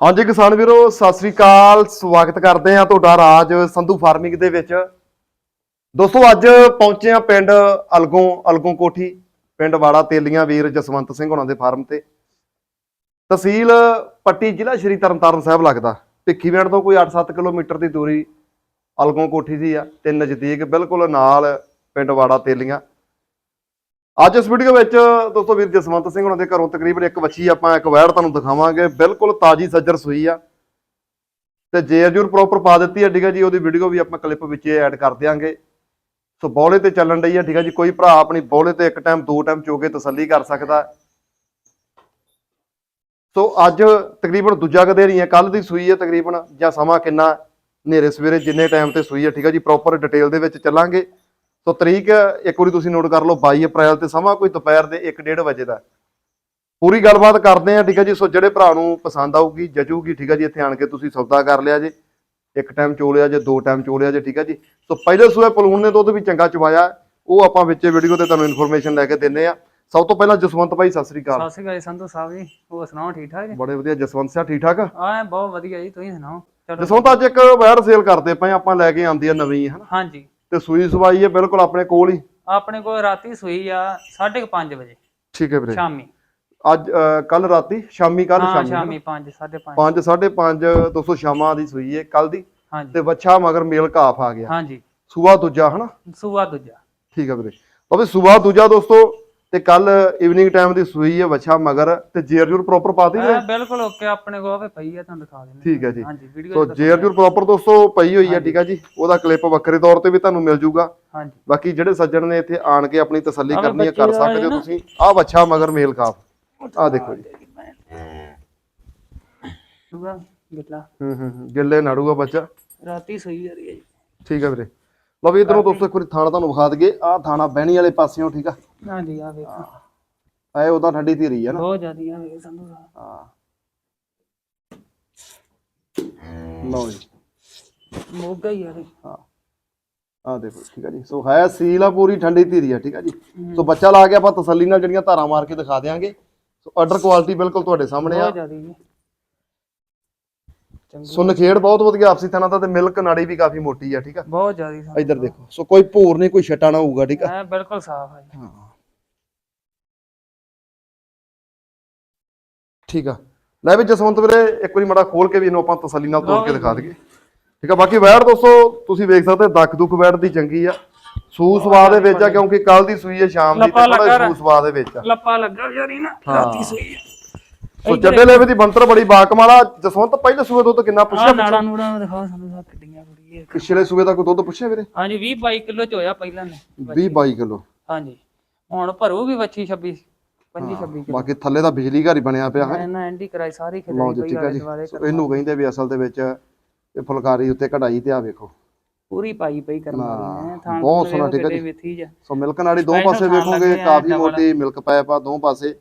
ਹਾਂਜੀ ਕਿਸਾਨ ਵੀਰੋ, ਸਤਿ ਸ੍ਰੀ ਅਕਾਲ। ਸਵਾਗਤ ਕਰਦੇ ਆ ਤੁਹਾਡਾ ਰਾਜ ਸੰਧੂ ਫਾਰਮਿੰਗ ਦੇ ਵਿੱਚ। ਦੋਸਤੋ, ਅੱਜ ਪਹੁੰਚੇ ਆ ਪਿੰਡ ਅਲਗੋਂ ਅਲਗੋਂ ਕੋਠੀ, ਪਿੰਡ ਵਾੜਾ ਤੇਲੀਆਂ ਵੀਰ ਜਸਵੰਤ ਸਿੰਘ ਹੋਣਾ ਦੇ ਫਾਰਮ ਤੇ। ਤਹਿਸੀਲ ਪੱਟੀ ਜ਼ਿਲ੍ਹਾ ਸ਼੍ਰੀ ਤਰਨਤਾਰਨ ਸਾਹਿਬ ਲੱਗਦਾ। ਭਿੱਖੀਵਿੰਡ ਤੋਂ ਕੋਈ 8-7 ਕਿਲੋਮੀਟਰ ਦੀ ਦੂਰੀ ਅਲਗੋਂ ਕੋਠੀ ਦੀ ਆ, ਤੇ ਨਜ਼ਦੀਕ ਬਿਲਕੁਲ ਨਾਲ ਪਿੰਡ ਵਾੜਾ ਤੇਲੀਆਂ। ਅੱਜ ਇਸ ਵੀਡੀਓ ਵਿੱਚ ਦੋਸਤੋ ਵੀਰ ਜਸਵੰਤ ਸਿੰਘ ਉਹਨਾਂ ਦੇ ਘਰੋਂ ਤਕਰੀਬਨ ਇੱਕ ਵੱਛੀ ਆਪਾਂ ਇੱਕ ਵੈੜ ਤੁਹਾਨੂੰ ਦਿਖਾਵਾਂਗੇ। ਬਿਲਕੁਲ ਤਾਜੀ ਸੱਜਰ ਸੂਈ ਆ। ਤੇ ਜੇ ਜੂਰ ਪ੍ਰੋਪਰ ਪਾ ਦਿੱਤੀ ਹੈ, ਠੀਕ ਹੈ ਜੀ, ਉਹਦੀ ਵੀਡੀਓ ਵੀ ਆਪਾਂ ਕਲਿੱਪ ਵਿੱਚ ਐਡ ਕਰ ਦਿਆਂਗੇ। ਸੋ ਬੌਲੇ ਤੇ ਚੱਲਣ ਡਈ ਆ ਠੀਕ ਹੈ ਜੀ, ਕੋਈ ਭਰਾ ਆਪਣੀ ਬੌਲੇ ਤੇ ਇੱਕ ਟਾਈਮ ਦੋ ਟਾਈਮ ਚੋ ਕੇ ਤਸੱਲੀ ਕਰ ਸਕਦਾ। ਸੋ ਅੱਜ ਤਕਰੀਬਨ ਦੂਜਾ ਕਦੇ ਨਹੀਂ ਹੈ ਕੱਲ ਦੀ ਸੂਈ ਹੈ ਤਕਰੀਬਨ, ਜਾਂ ਸਮਾਂ ਕਿੰਨਾ ਹਨੇਰੇ ਸਵੇਰੇ ਜਿੰਨੇ ਟਾਈਮ ਤੇ ਸੂਈ ਹੈ, ਠੀਕ ਹੈ ਜੀ ਪ੍ਰੋਪਰ ਡਿਟੇਲ ਦੇ ਵਿੱਚ ਚੱਲਾਂਗੇ। ਸੋ ਤਰੀਕ ਇੱਕ ਵਾਰੀ ਤੁਸੀਂ ਨੋਟ ਕਰ ਲਓ 22 ਅਪ੍ਰੈਲ ਤੇ ਸਮਾਂ ਕੋਈ ਦੁਪਹਿਰ ਦੇ 1:30 ਵਜੇ ਦਾ। ਪੂਰੀ ਗੱਲਬਾਤ ਕਰਦੇ ਆ ਠੀਕ ਹੈ ਜੀ? ਸੋ ਜਿਹੜੇ ਭਰਾ ਨੂੰ ਪਸੰਦ ਆਊਗੀ ਜਚੂਗੀ ਠੀਕ ਹੈ ਜੀ? ਇੱਥੇ ਆਣ ਕੇ ਤੁਸੀਂ ਸੌਦਾ ਕਰ ਲਿਆ ਜੇ। ਇੱਕ ਟਾਈਮ ਚੋਲਿਆ ਜੇ ਦੋ ਟਾਈਮ ਚੋਲਿਆ ਜੇ ਠੀਕ ਹੈ ਜੀ? ਸੋ ਪਹਿਲੇ ਸੂਏ ਪਲੂਣ ਨੇ ਦੁੱਧ ਵੀ ਚੰਗਾ ਚਵਾਇਆ ਉਹ ਆਪਾਂ ਵਿੱਚੇ ਵੀਡੀਓ ਤੇ ਤੁਹਾਨੂੰ ਇਨਫੋਰਮੇਸ਼ਨ ਲੈ ਕੇ ਦਿੰਨੇ ਆ ਸਭ ਤੋਂ ਪਹਿਲਾਂ ਜਸਵੰਤ ਭਾਈ ਸਤਿ ਸ੍ਰੀ ਅਕਾਲ। ਸਤਿ ਸ਼੍ਰੀ ਅਕਾਲ ਸੰਧੂ ਸਾਹਿਬ ਜੀ। ਹੋਰ ਸੁਣਾਓ ਠੀਕ ਠਾਕ ਜੀ? ਬੜੇ ਵਧੀਆ। ਜਸਵੰਤ ਸਿਆ ਠੀਕ ਠਾਕ? ਆ ਬਹੁਤ ਵਧੀਆ ਜੀ। ਤੁਸੀਂ ਸੁਣਾਓ? ਜਸਵੰਤ ਅੱਜ ਇੱਕ ਵੈਰ ਸੇਲ ਕਰਦੇ ਪਏ ਆਪਾਂ ਲੈ ਕੇ ਆਂਦੀ ਆ ਨਵੀਂ ਹਨਾ? ਹਾਂਜੀ। ਤੇ ਸੂਈ ਸਵਾਈ ਹੈ ਬਿਲਕੁਲ ਆਪਣੇ ਕੋਲ ਹੀ? ਆਪਣੇ ਕੋਲ ਰਾਤੀ ਸੂਈ ਆ 5:30 ਵਜੇ ਠੀਕ ਹੈ ਵੀਰੇ। ਸ਼ਾਮੀ। ਅੱਜ ਕੱਲ ਰਾਤੀ? ਸ਼ਾਮੀ ਕੱਲ ਹਾਂ ਸ਼ਾਮੀ ਸ਼ਾਮੀ 5 5:30 5 5:30 200 ਸ਼ਾਮਾਂ ਦੀ ਸੂਈ ਹੈ ਕੱਲ ਦੀ। ਤੇ ਵੱਛਾ ਮਗਰ ਮੇਲ ਕਾਫ ਆ ਗਿਆ। ਹਾਂਜੀ। ਸੂਆ ਦੂਜਾ ਹਨਾ? ਸੂਆ ਦੂਜਾ। ਠੀਕ ਹੈ ਵੀਰੇ। ਵੀ ਸੂਆ ਦੂਜਾ ਦੋਸਤੋ ਤੇ ਕੱਲ ਇਵਨਿੰਗ ਟਾਈਮ ਦੀ ਸੂਈ ਹੈ ਵੱਛਾ ਮਗਰ ਤੇ ਜੇਰ ਜੂਰ ਪ੍ਰੋਪਰ ਪਾਤੀ ਐ ਬਿਲਕੁਲ ਓਕੇ ਆਪਣੇ ਕੋਲ ਆਵੇ ਪਈ ਆ ਤੁਹਾਨੂੰ ਦਿਖਾ ਦਿੰਦੇ ਠੀਕ ਹੈ ਜੀ ਹਾਂਜੀ ਵੀਡੀਓ ਸੋ ਜੇਰ ਜੂਰ ਪ੍ਰੋਪਰ ਦੋਸਤੋ ਪਈ ਹੋਈ ਹੈ ਠੀਕ ਹੈ ਜੀ ਉਹਦਾ ਕਲਿੱਪ ਵੱਖਰੇ ਤੌਰ ਤੇ ਵੀ ਤੁਹਾਨੂੰ ਮਿਲ ਜੂਗਾ। ਹਾਂਜੀ। ਬਾਕੀ ਜਿਹੜੇ ਸੱਜਣ ਨੇ ਇੱਥੇ ਆਣ ਕੇ ਆਪਣੀ ਤਸੱਲੀ ਕਰਨੀ ਹੈ ਕਰ ਸਕਦੇ ਹੋ। ਤੁਸੀਂ। ਆਹ ਵੱਛਾ ਮਗਰ ਮੇਲ ਕਾਫ ਆਹ ਦੇਖੋ ਜੀ। ਗਿੱਲਾ। ਹੂੰ ਹੂੰ ਹੂੰ, ਗਿੱਲੇ ਨਾੜੂਗਾ ਬੱਚਾ। ਰਾਤੀ ਸੂਈ ਆ ਰਹੀ ਹੈ ਜੀ। ਠੀਕ ਹੈ ਵੀਰੇ। ਲਓ ਵੀ ਇਧਰੋਂ ਦੋਸਤੋ ਇੱਕ ਵਾਰੀ ਥਾਣਾ ਤੁਹਾਨੂੰ ਵਿਖਾ ਦਈਏ। ਆਹ ਥਾਣਾ ਬਹਿਣੀ ਵਾਲੇ ਪਾਸਿਓਂ ਠੀਕ ਆ। ਹਾਂਜੀ ਆ ਵੇਖੋ। ਐ ਉਹਦਾ ਠੰਡੀ ਧੀਰੀ ਹੈ ਨਾ। ਬਹੁਤ ਜ਼ਿਆਦੀਆਂ ਵੇਖ ਸੰਧੂ ਸਾਹਿਬ ਹਾਂ। ਲਓ ਜੀ। ਮੋਗਾ ਹੀ ਆ ਰਹੀ ਹਾਂ। ਆਹ ਦੇਖੋ ਠੀਕ ਆ ਜੀ। ਸੋ ਹੈ ਸੀਲ ਆ ਪੂਰੀ ਠੰਡੀ ਧੀਰੀ ਆ ਠੀਕ ਆ ਜੀ। ਸੋ ਬੱਚਾ ਲਾ ਕੇ ਆਪਾਂ ਤਸੱਲੀ ਨਾਲ ਜਿਹੜੀਆਂ ਧਾਰਾਂ ਮਾਰ ਕੇ ਦਿਖਾ ਦਿਆਂਗੇ। ਸੋ ਆਰਡਰ ਕੁਆਲਿਟੀ ਬਿਲਕੁਲ ਤੁਹਾਡੇ ਸਾਹਮਣੇ ਆ। ਬਹੁਤ ਜ਼ਿਆਦੀ ਜੀ। ਚੰਗੀ ਸੋ ਨਖੇੜ ਬਹੁਤ ਵਧੀਆ ਆਪਸੀ ਥਾਣਾ ਦਾ ਤੇ ਮਿਲਕ ਨਾੜੀ ਵੀ ਕਾਫੀ ਮੋਟੀ ਆ ਠੀਕ ਆ। ਬਹੁਤ ਜ਼ਿਆਦੀ ਸੰਧੂ ਇੱਧਰ ਦੇਖੋ। ਸੋ ਕੋਈ ਭੂਰ ਨਹੀਂ ਕੋਈ ਛਟਾ ਨਾ ਹੋਊਗਾ ਠੀਕ ਆ। ਐ ਬਿਲਕੁਲ ਸਾਫ਼ ਹੈ ਜੀ। ਹਾਂ। ਠੀਕ ਆ। ਲੈ ਵੀ ਜਸਵੰਤ ਵੀਰੇ ਇੱਕ ਵਾਰੀ ਮੜਾ ਖੋਲ ਕੇ ਵੀ ਇਹਨੂੰ ਆਪਾਂ ਤਸੱਲੀ ਨਾਲ ਤੋੜ ਕੇ ਦਿਖਾ ਦਈਏ। ਠੀਕ ਆ ਬਾਕੀ ਵੈੜ ਦੋਸਤੋ ਤੁਸੀਂ ਵੇਖ ਸਕਦੇ ਦੱਖ ਦੁੱਖ ਵੈੜ ਦੀ ਚੰਗੀ ਆ। ਸੂ ਸਵਾ ਦੇ ਵਿੱਚ ਆ ਕਿਉਂਕਿ ਕੱਲ ਦੀ ਸੂਈ ਹੈ ਸ਼ਾਮ ਦੀ ਤੇ ਥੋੜਾ ਸੂ ਸਵਾ ਦੇ ਵਿੱਚ ਆ। ਲੱਪਾ ਲੱਗਾ ਵਿਚਾਰੀ ਨਾ ਰਾਤੀ ਸੂਈ ਸੋ ਜੱਡੇ ਲੈਵੇ ਦੀ ਬੰਤਰ ਬੜੀ ਬਾਕਮਾਲਾ। ਜਸਵੰਤ ਪਹਿਲੇ ਸੂਏ ਦੁੱਧ ਕਿੰਨਾ ਪੁੱਛਿਆ ਨਾੜਾ ਨੂੜਾ ਨੂੰ ਦਿਖਾਓ ਸਾਨੂੰ ਸਾ ਕਿੱਡੀਆਂ ਕੁੜੀਏ ਪਿਛਲੇ ਸੂਏ ਦਾ ਕੋਈ ਦੁੱਧ ਪੁੱਛਿਆ ਵੀਰੇ? ਹਾਂਜੀ 20 22 ਕਿਲੋ ਚ ਹੋਇਆ ਪਹਿਲਾਂ ਨੇ। 20 22 ਕਿਲੋ। ਹਾਂਜੀ। ਹੁਣ ਭਰੂਗੀ ਵੱਛੀ 26 25 26 ਕਿਲੋ ਬਾਕੀ ਥੱਲੇ ਦਾ ਬਿਜਲੀ ਘਰ ਹੀ ਬਣਿਆ ਪਿਆ ਹੈ। ਇਹਨਾਂ ਐਂਡੀ ਕਰਾਈ ਸਾਰੀ ਖਿਲਾਈ ਪਈ ਆਲੇ ਦੁਆਲੇ ਸੋ ਇਹਨੂੰ ਕਹਿੰਦੇ ਵੀ ਅਸਲ ਦੇ ਵਿੱਚ ਇਹ ਫੁਲਕਾਰੀ ਉੱਤੇ ਕਢਾਈ ਤੇ ਆ ਵੇਖੋ। ਪੂਰੀ ਪਾਈ ਪਈ ਕਰਨ ਵਾਲੀ ਨੇ ਥਾਂ ਬਹੁਤ ਸੋਹਣਾ ਠੀਕ ਆ ਜੀ। ਸੋ ਮਿਲਕ ਨਾੜੀ ਦੋ ਪਾਸੇ ਵੇਖੋਗੇ ਕਾਫੀ। ਮੋਟੀ ਮਿਲਕ ਪਾਈਪ ਆ ਦੋ ਪਾਸੇ।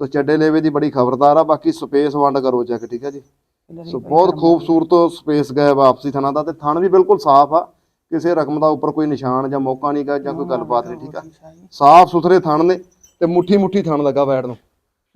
ਸੋ ਚੱਡੇ ਲੇਵੇ ਦੀ ਬੜੀ ਖਬਰਦਾਰ ਆ ਬਾਕੀ ਸਪੇਸ ਵੰਡ ਕਰੋ ਚੈੱਕ ਠੀਕ ਹੈ ਜੀ। ਸੋ ਬਹੁਤ ਖੂਬਸੂਰਤ ਸਪੇਸ ਗਏ ਵਾਪਸੀ ਥਣਾ ਦਾ ਤੇ ਥਣ ਵੀ ਬਿਲਕੁਲ ਸਾਫ਼ ਆ। ਕਿਸੇ ਰਕਮ ਦਾ ਉੱਪਰ ਕੋਈ ਨਿਸ਼ਾਨ ਜਾਂ ਮੌਕਾ ਨਹੀਂਗਾ ਜਾਂ ਕੋਈ ਗੱਲਬਾਤ ਨਹੀਂ ਠੀਕ ਆ। ਸਾਫ਼ ਸੁਥਰੇ ਥਣ ਨੇ। ਤੇ ਮੁੱਠੀ ਮੁੱਠੀ ਥਣ ਲੱਗਾ ਵੈੜ ਨੂੰ।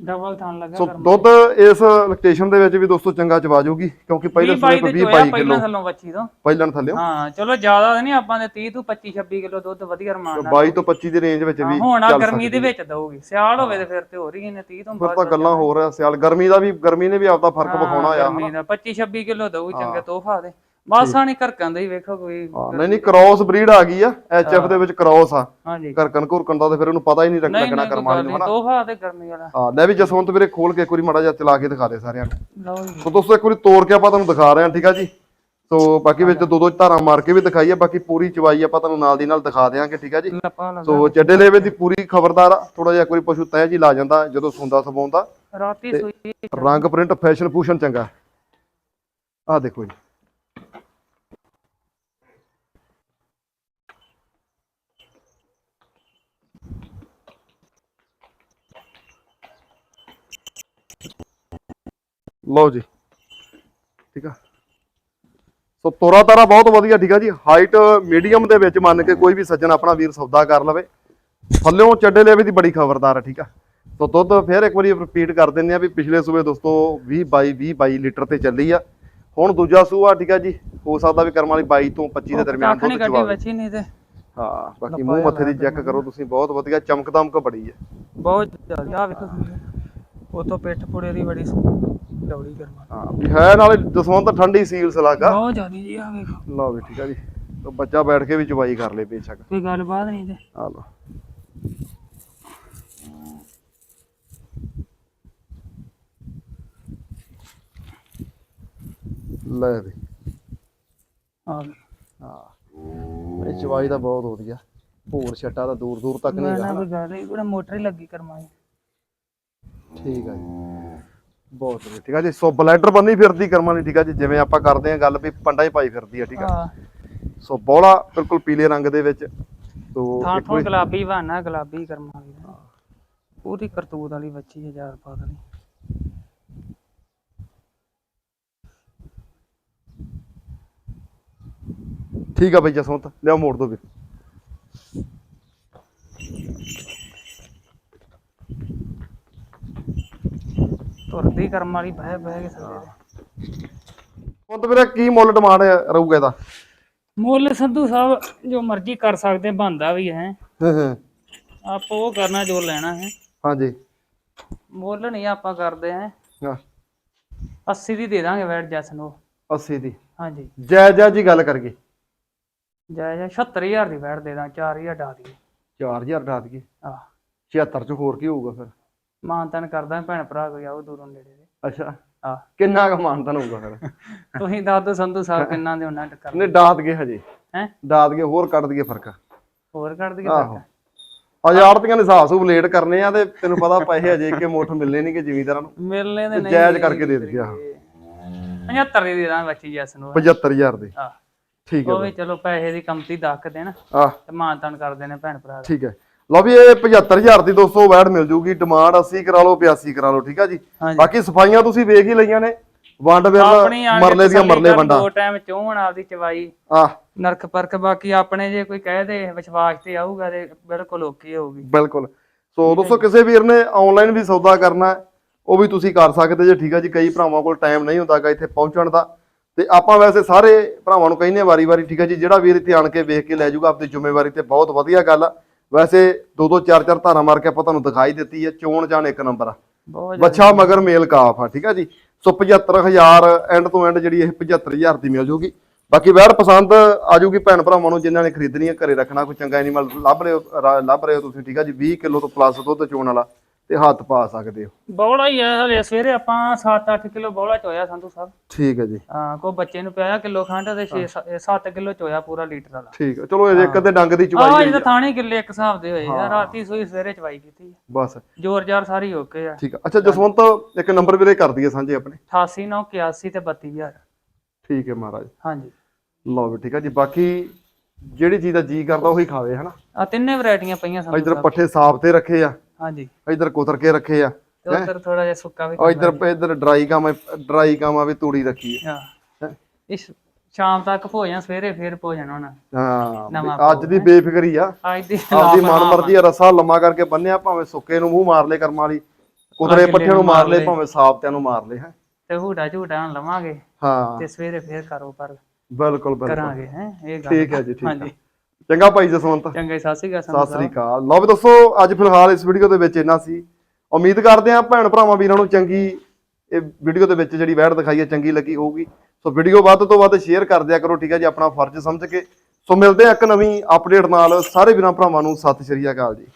ਡਬਲ ਥਾਂ ਲੱਗਾ ਸੋ ਦੁੱਧ ਇਸ ਲੋਕੇਸ਼ਨ ਦੇ ਵਿੱਚ ਵੀ ਦੋਸਤੋ ਚੰਗਾ ਚਵਾ ਜਾਊਗੀ ਕਿਉਂਕਿ ਪਹਿਲੇ 20 ਸੂਏ 22 ਤੋਂ ਤੇ 20 ਚੋਇਆ 22 ਪਹਿਲਾਂ ਕਿਲੋ ਥੱਲੋਂ ਵੱਛੀ ਤੋਂ। ਪਹਿਲਾਂ ਥੱਲਿਓ ਹਾਂ ਚਲੋ ਜ਼ਿਆਦਾ ਨਹੀਂ ਆਪਾਂ ਦੇ 30 ਤੋਂ 25 26 ਕਿਲੋ ਦੁੱਧ ਵਧੀਆ ਰਮਾਨ ਨਾਲ 22 ਤੋਂ 25 ਦੀ ਰੇਂਜ ਵਿੱਚ ਵੀ ਹੁਣ ਆ ਗਰਮੀ ਦੇ ਵਿੱਚ ਦਊਗੀ। ਸਿਆਲ ਹੋਵੇ ਤੇ ਫਿਰ ਤੇ ਹੋ ਰਹੀ ਨੇ 30 ਤੋਂ ਫਿਰ ਬਾਅਦ ਤਾਂ ਗੱਲਾਂ ਹੋ ਰਿਹਾ ਸਿਆਲ। ਗਰਮੀ ਦਾ ਵੀ ਗਰਮੀ ਨੇ ਵੀ ਆਪਦਾ ਫ਼ਰਕ ਵਿਖਾਉਣਾ ਆ ਗਰਮੀ ਦਾ। 25 26 ਕਿਲੋ ਦਊ ਚੰਗੇ ਤੋਹਫਾ ਦੇ। ਬਾਸਾਂ ਨਹੀਂ ਘਰਕਾਂ ਦਾ ਹੀ ਵੇਖੋ ਕੋਈ ਹਾਂ, ਨਹੀਂ ਨਹੀਂ ਕ੍ਰਾਸ ਬਰੀਡ ਆ ਗਈ ਆ ਐਚਐਫ ਦੇ ਵਿੱਚ ਕ੍ਰਾਸ ਆ। ਹਾਂਜੀ। ਘਰਕਣ ਘੁਰਕਣ ਦਾ ਤੇ ਫਿਰ ਉਹਨੂੰ ਪਤਾ ਹੀ ਨਹੀਂ ਲੱਗਣਾ ਨਹੀਂ ਕਰਮਾਂ ਨੂੰ ਹਨਾ? ਤੋਹਫਾ ਤੇ ਗਰਮੀ ਵਾਲਾ। ਹਾਂ ਲੈ ਵੀ ਜਸਵੰਤ ਵੀਰੇ ਖੋਲ ਕੇ ਇੱਕ ਵਾਰੀ ਮਾੜਾ ਜਿਹਾ ਚਲਾ ਕੇ ਦਿਖਾ ਦੇ ਸਾਰਿਆਂ ਨੂੰ। ਲਓ ਜੀ। ਸੋ ਦੋਸਤੋ ਇੱਕ ਵਾਰੀ ਤੋੜ ਕੇ ਆਪਾਂ ਤੁਹਾਨੂੰ ਦਿਖਾ ਰਹੇ ਹਾਂ ਠੀਕ ਆ ਜੀ? ਸੋ ਬਾਕੀ ਵਿੱਚ ਦੋ ਦੋ ਧਾਰਾਂ ਮਾਰ ਕੇ ਵੀ ਦਿਖਾਈ ਆ ਬਾਕੀ ਪੂਰੀ ਚਵਾਈ ਆਪਾਂ ਤੁਹਾਨੂੰ ਨਾਲ ਦੀ ਨਾਲ ਦਿਖਾ ਦੇਵਾਂਗੇ ਠੀਕ ਆ ਜੀ? ਲੱਪਾ ਸੋ ਚੱਡੇ ਲੇਵੇ ਦੀ ਪੂਰੀ ਖਬਰਦਾਰ ਆ ਥੋੜਾ ਜਿਹਾ ਕੋਈ ਪਸ਼ੂ ਤਹਿ ਜੀ ਲਾ ਜਾਂਦਾ ਜਦੋਂ ਸੁੰਦਾ ਸਵਾਉਂਦਾ ਰਾਤੀ ਸੂਈ। ਰੰਗ ਪ੍ਰਿੰਟ ਫੈਸ਼ਨ ਫੂਸ਼ਨ ਚੰਗਾ। ਆਹ ਦੇਖੋ ਜੀ। ਲਓ ਜੀ। ਠੀਕ ਆ। ਸੋ ਤੋਰਾ ਤਾਰਾ ਬਹੁਤ ਵਧੀਆ ਠੀਕ ਆ ਜੀ। ਹਾਈਟ ਮੀਡੀਅਮ ਦੇ ਵਿੱਚ ਮੰਨ ਕੇ ਕੋਈ ਵੀ ਸੱਜਣ ਆਪਣਾ ਵੀਰ ਸੌਦਾ ਕਰ ਲਵੇ। ਥੱਲਿਓਂ ਚੱਡੇ ਲੇਵੇ ਦੀ ਬੜੀ ਖਬਰਦਾਰ ਆ ਠੀਕ ਆ। ਸੋ ਦੁੱਧ ਫਿਰ ਇੱਕ ਵਾਰੀ ਰਿਪੀਟ ਕਰ ਦਿੰਦੇ ਆ ਵੀ ਪਿਛਲੇ ਸੂਬੇ ਦੋਸਤੋ 20 22 20 22 ਲੀਟਰ ਤੇ ਚੱਲੀ ਆ। ਹੁਣ ਦੂਜਾ ਸੂਆ ਠੀਕ ਆ ਜੀ। ਹੋ ਸਕਦਾ ਵੀ ਕਰਮ ਵਾਲੀ 22 ਤੋਂ 25 ਦੇ ਦਰਮਿਆਨ ਦੁੱਧ ਚਵਾਵੇ ਬੱਚੀ ਨਹੀਂ ਤੇ। ਹਾਂ ਬਾਕੀ ਮੂੰਹ ਮੱਥੇ ਦੀ ਚੈੱਕ ਕਰੋ ਤੁਸੀਂ ਬਹੁਤ ਵਧੀਆ। ਚਮਕ ਦਮਕ ਬੜੀ ਹੈ ਬਹੁਤ ਜ਼ਿਆਦਾ ਵੇਖੋ ਉਤੋਂ ਪਿੱਠ ਪੁੜੇ ਦੀ ਬੜੀ ਹਾਂ ਵੀ ਹੈ ਨਾਲੇ ਜਸਵੰਤ ਠੰਡੀ ਸੀਲਸ ਲੱਗਾ ਬਹੁਤ ਜ਼ਿਆਦਾ ਜੀ ਆ ਵੇਖੋ। ਲਓ ਵੀ ਠੀਕ ਆ ਜੀ। ਤਾਂ ਬੱਚਾ ਬੈਠ ਕੇ ਵੀ ਚਵਾਈ ਕਰ ਲੇ ਬੇਸ਼ੱਕ। ਕੋਈ ਗੱਲਬਾਤ ਨਹੀਂ ਤੇ। ਆ ਲਓ। ਲੈ ਵੀ। ਆ ਵੇ। ਹਾਂ। ਇਹ ਚਵਾਈ ਦਾ ਬਹੁਤ ਵਧੀਆ। ਹੋਰ ਛੱਟਾ ਤਾਂ ਦੂਰ ਦੂਰ ਤੱਕ ਨਹੀਂ ਨਾ ਹੈਗਾ। ਕੋਈ ਗੱਲ ਨਹੀਂ ਕੋਈ ਮੋਟਰ ਹੀ ਲੱਗੀ ਕਰਮਾ ਠੀਕ ਆ ਜੀ। ਬਹੁਤ ਵਧੀਆ ਠੀਕ ਆ ਜੀ? ਸੋ ਬਲੈਡਰ ਬੰਨੀ ਫਿਰਦੀ ਕਰਮਾਂ ਦੀ ਠੀਕ ਆ ਜੀ? ਜਿਵੇਂ ਆਪਾਂ ਕਰਦੇ ਆ ਗੱਲ ਵੀ ਪੰਡਾ ਹੀ ਪਾਈ ਫਿਰਦੀ ਆ ਠੀਕ ਆ? ਹਾਂ। ਸੋ ਬੋਲਾ ਬਿਲਕੁਲ ਪੀਲੇ ਰੰਗ ਦੇ ਵਿੱਚ ਸੋ ਥਾਂ ਗੁਲਾਬੀ ਬਹਾਨਾ ਗੁਲਾਬੀ ਕਰਮਾ ਦੀ। ਪੂਰੀ ਕਰਤੂਤ ਵਾਲੀ ਬੱਚੀ ਹਜ਼ਾਰ ਪਾ ਵਾਲੀ। ਠੀਕ ਆ ਬਈ ਜਸਵੰਤ ਲਿਆ ਮੋੜ ਦੋ ਵੀਰ ਤੁਰਦੀ ਕਰਮ ਵਾਲੀ ਬਹਿ ਬਹਿ ਕੇ ਸਾਰੇ ਦੇ ਹੁਣ ਤਾਂ ਵੀਰੇ ਕੀ ਮੁੱਲ ਡਿਮਾਂਡ ਰਹੂਗਾ ਇਹਦਾ? ਮੁੱਲ ਸੰਧੂ ਸਾਹਿਬ ਜੋ ਮਰਜ਼ੀ ਕਰ ਸਕਦੇ ਬੰਦਾ ਵੀ ਹੈ। ਹਾਂ ਹਾਂ। ਆਪਾਂ ਉਹ ਕਰਨਾ ਜੋ ਲੈਣਾ ਹੈ। ਹਾਂਜੀ। ਮੁੱਲ ਨਹੀਂ ਆਪਾਂ ਕਰਦੇ ਹੈ। ਹਾਂ। 80 ਦੀ ਦੇ ਦਾਂਗੇ ਵੈਟ ਜੈਸ ਨੂੰ। 80 ਦੀ। ਹਾਂਜੀ। ਜੈ ਜੈ ਜੀ ਗੱਲ ਕਰ ਗਏ ਜੈ ਜੈ 76000 ਦੀ ਵੈਟ ਦੇ ਦਾਂ 4000 ਡਾ ਦੀ 4000 ਢਾ ਦਈਏ। ਆ 76 ਚ ਹੋਰ ਕੀ ਹੋਊਗਾ ਫਿਰ? ਮਾਨਤਨ ਕਰਦਾ ਭੈਣ ਭਰਾ ਕੋਈ ਆਓ ਦੂਰੋਂ ਨੇੜੇ ਦੇ। ਅੱਛਾ। ਆ। ਕਿੰਨਾ ਕੁ ਮਾਨਤਨ ਹੋਊਗਾ ਫਿਰ? ਤੁਸੀਂ ਦੱਸ ਦਿਓ ਸੰਧੂ ਸਾਹਿਬ ਕਿੰਨਾ ਦੇ ਉਹਨਾਂ ਟੱਕਰ ਨੇ ਡਾਤ ਗਏ ਹਜੇ। ਹੈ? ਡਾਤ ਗਏ ਹੋਰ ਕੱਢ ਦਈਏ ਫ਼ਰਕ। ਹੋਰ ਕੱਢ ਦਈਏ ਆਹੋ। ਹਜ਼ਾਰਤੀਆਂ ਦੇ ਹਿਸਾਬ ਸੂਬ ਲੇਟ ਕਰਨੇ ਆ ਤੇ ਤੈਨੂੰ ਪਤਾ ਪੈਸੇ ਅਜੇ ਕਿ ਮੁੱਠ ਮਿਲਨੇ ਨਹੀਂ ਕਿ ਜ਼ਿਮੀਂਦਾਰਾਂ ਨੂੰ। ਮਿਲਨੇ ਦੇ ਤੇ ਨਹੀਂ। ਜਾਇਜ਼ ਕਰਕੇ ਦੇ ਦਈਏ ਆਹੋ। 75 ਦੀ ਦੇ ਦਾਂ ਬੱਚੀ ਜੈਸ ਨੂੰ। 75000 ਦੇ। ਆ। ਠੀਕ ਹੈ ਉਹ ਵੀ ਚਲੋ ਪੈਸੇ ਦੀ ਕਮਤੀ ਦੱਕ ਦੇਣ। ਆਹ ਤੇ ਮਾਨਤਨ ਕਰਦੇ ਨੇ ਭੈਣ ਭਰਾ ਠੀਕ ਹੈ। ਲਓ ਵੀ ਇਹ 75000 ਦੀ ਦੋਸਤੋ ਵੈਟ ਮਿਲ ਜੂਗੀ ਡਿਮਾਂਡ 80 ਕਰਾ ਲਓ 82 ਕਰਾ ਲਓ ਠੀਕ ਆ ਜੀ? ਹਾਂਜੀ। ਬਾਕੀ ਸਫਾਈਆਂ ਤੁਸੀਂ ਵੇਖ ਹੀ ਲਈਆਂ ਨੇ ਵੰਡ ਆਪਣੀ ਆ ਕੇ ਮਰਲੇ ਦੀਆਂ ਤਸੱਲੀ ਮਰਲੇ ਕਰ, ਵੰਡਾਂ। ਦੋ ਟਾਈਮ ਚੋਣ ਆਪਦੀ ਚਵਾਈ। ਆਹ। ਨਰਕ ਪਰਕ ਬਾਕੀ ਆਪਣੇ ਜੇ ਕੋਈ ਕਹਿ ਦੇ ਵਿਸ਼ਵਾਸ ਤੇ ਆਊਗਾ ਤੇ ਬਿਲਕੁਲ ਓਕੇ ਹੋਊਗੀ। ਬਿਲਕੁਲ। ਸੋ ਦੋਸਤੋ ਕਿਸੇ ਵੀਰ ਨੇ ਆਨਲਾਈਨ ਵੀ ਸੌਦਾ ਕਰਨਾ ਹੈ, ਉਹ ਵੀ ਤੁਸੀਂ ਕਰ ਸਕਦੇ ਜੇ ਠੀਕ ਆ ਜੀ? ਕਈ ਭਰਾਵਾਂ ਕੋਲ ਟਾਈਮ ਨਹੀਂ ਹੁੰਦਾਗਾ ਇੱਥੇ ਪਹੁੰਚਣ ਦਾ। ਤੇ ਆਪਾਂ ਵੈਸੇ ਸਾਰੇ ਭਰਾਵਾਂ ਨੂੰ ਕਹਿੰਦੇ ਆ ਵਾਰੀ-ਵਾਰੀ ਠੀਕ ਆ ਜੀ? ਜਿਹੜਾ ਵੀਰ ਇੱਥੇ ਆਣ ਕੇ ਵੇਖ ਕੇ ਲੈ ਜਾਊਗਾ ਆਪਣੀ ਜ਼ਿੰਮੇਵਾਰੀ ਤੇ ਬਹੁਤ ਵਧੀਆ ਗੱਲ ਆ। ਵੈਸੇ ਦੋ ਦੋ ਚਾਰ ਚਾਰ ਧਾਰਾਂ ਮਾਰ ਕੇ ਆਪਾਂ ਤੁਹਾਨੂੰ ਦਿਖਾਈ ਦਿੱਤੀ ਹੈ ਚੋਣ ਜਾਣ ਇੱਕ ਨੰਬਰ ਆ। ਬਹੁਤ ਬੱਚਾ ਮਗਰ ਮੇਲ ਕਾਫ ਆ ਠੀਕ ਆ ਜੀ? ਸੋ 75000 ਐਂਡ ਤੋਂ ਐਂਡ ਜਿਹੜੀ ਇਹ 75000 ਦੀ ਮਿਲ ਜੂਗੀ। ਬਾਕੀ ਵੈਰ ਪਸੰਦ ਆ ਜੂਗੀ ਭੈਣ ਭਰਾਵਾਂ ਨੂੰ ਜਿਨ੍ਹਾਂ ਨੇ ਖਰੀਦਣੀ ਹੈ ਘਰੇ ਰੱਖਣਾ ਕੋਈ ਚੰਗਾ ਐਨੀਮਲ ਲੱਭ ਰਹੇ ਹੋ ਲੱਭ ਰਹੇ ਹੋ ਤੁਸੀਂ ਠੀਕ ਆ ਜੀ? 20 ਕਿਲੋ ਤੋਂ ਪਲੱਸ ਦੁੱਧ ਚੋਣ ਵਾਲਾ। ਤੇ ਹੱਥ ਪਾ ਸਕਦੇ ਹੋ। ਬੌਲਾ ਹੀ ਆ ਹਲੇ ਸਵੇਰੇ ਆਪਾਂ 7-8 ਕਿਲੋ ਬੌਲਾ ਚੋਇਆ ਸੰਧੂ ਸਾਹਿਬ। ਠੀਕ ਹੈ ਜੀ। ਹਾਂ ਕੋ ਬੱਚੇ ਨੂੰ ਪਿਆਇਆ ਕਿਲੋ ਖੰਡ ਤੇ 6-7 ਕਿਲੋ ਚੋਇਆ ਪੂਰਾ ਲੀਟਰ ਵਾਲਾ। ਠੀਕ ਹੈ ਚਲੋ ਇਹ ਇੱਕ ਅੱਧੇ ਡੰਗ ਦੀ ਚਵਾਈ ਜਿਹਦਾ ਥਾਣੇ ਕਿੱਲੇ ਇੱਕ ਹਿਸਾਬ ਦੇ ਹੋਏ ਆ ਰਾਤੀ ਸੋਈ ਸਵੇਰੇ ਚਵਾਈ ਕੀਤੀ ਬਸ। ਜੋਰ ਜਾਰ ਸਾਰੀ ਓਕੇ ਆ। ਠੀਕ ਆ। ਅੱਛਾ ਜਸਵੰਤ ਇੱਕ ਨੰਬਰ ਵੀਰੇ ਕਰ ਦਈਏ ਸਾਂਝੇ ਆਪਣੇ। 88 9 81 ਤੇ 32000 ਠੀਕ ਹੈ ਮਹਾਰਾਜ। ਹਾਂਜੀ। ਲਓ ਵੀ ਠੀਕ ਆ ਜੀ ਬਾਕੀ ਜਿਹੜੀ ਚੀਜ਼ ਦਾ ਜੀ ਕਰਦਾ ਉਹੀ ਖਾਵੇ ਹਨਾ? ਆ ਤਿੰਨੇ ਵੈਰਾਈਟੀਆਂ ਪਈਆਂ ਸੰਧੂ ਇਧਰ ਪੱਠੇ ਸਾਫ਼ ਤੇ ਰੱਖੇ ਆ। ਹਾਂਜੀ। ਇਧਰ ਕੁਤਰ ਕੇ ਰੱਖੇ ਆ ਤੇ ਉਧਰ ਥੋੜਾ ਜਿਹਾ ਸੁੱਕਾ ਵੀ ਉਹ ਇਧਰ ਇਧਰ ਡਰਾਈ ਕਾਮਾ ਡਰਾਈ ਕਾਮਾ ਵੀ ਤੂੜੀ ਰੱਖੀ ਹੈ। ਹਾਂ? ਇਸ ਸ਼ਾਮ ਤੱਕ ਭੋਜਨ ਸਵੇਰੇ ਫੇਰ ਭੋਜਨ ਹੋਣਾ। ਹਾਂ ਅੱਜ ਦੀ ਬੇਫਿਕਰੀ ਆ। ਅੱਜ ਦੀ ਆਪਦੀ ਮਨ ਮਰਜ਼ੀ ਆ ਰਸਾ ਲੰਮਾ ਕਰਕੇ ਬੰਨਿਆ ਭਾਵੇਂ ਸੁੱਕੇ ਨੂੰ ਮੂੰਹ ਮਾਰ ਲੇ ਕਰਮਾਂ ਵਾਲੀ ਕੁਤਰੇ ਪੱਠੇ ਨੂੰ ਮਾਰ ਲੇ ਭਾਵੇਂ ਸਾਫਤਿਆਂ ਨੂੰ ਮਾਰ ਲੇ ਹੈ? ਤੇ ਹੂੜਾ ਝੂਟਾ ਲਵਾਂਗੇ ਹਾਂ। ਤੇ ਸਵੇਰੇ ਫੇਰ ਕਰੋ ਪਰ ਬਿਲਕੁਲ ਬਿਲਕੁਲ। ਕਰਾਂਗੇ ਹੈ? ਇਹ ਗੱਲ ਠੀਕ ਹੈ ਜੀ ਠੀਕ ਹੈ। ਚੰਗਾ ਭਾਈ ਜਸਵੰਤ। ਚੰਗਾ ਜੀ, ਸਤਿ ਸ਼੍ਰੀ ਅਕਾਲ ਸੰਧੂ ਸਤਿ ਸ੍ਰੀ ਅਕਾਲ। ਲਓ ਵੀ ਦੋਸਤੋ ਅੱਜ ਫਿਲਹਾਲ ਇਸ ਵੀਡੀਓ ਦੇ ਵਿੱਚ ਇੰਨਾ ਸੀ। ਉਮੀਦ ਕਰਦੇ ਹਾਂ ਭੈਣ ਭਰਾਵਾਂ ਵੀਰਾਂ ਨੂੰ ਚੰਗੀ ਇਹ ਵੀਡੀਓ ਦੇ ਵਿੱਚ ਜਿਹੜੀ ਵੈੜ ਦਿਖਾਈ ਹੈ ਚੰਗੀ ਲੱਗੀ ਹੋਊਗੀ। ਸੋ ਵੀਡੀਓ ਵੱਧ ਤੋਂ ਵੱਧ ਸ਼ੇਅਰ ਕਰ ਦਿਆ ਕਰੋ ਠੀਕ ਹੈ ਜੀ ਆਪਣਾ ਫਰਜ਼ ਸਮਝ ਕੇ। ਸੋ ਮਿਲਦੇ ਹਾਂ ਇੱਕ ਨਵੀਂ ਅਪਡੇਟ ਨਾਲ। ਸਾਰੇ ਵੀਰਾਂ ਭਰਾਵਾਂ ਨੂੰ ਸਤਿ ਸ਼੍ਰੀ ਅਕਾਲ ਜੀ।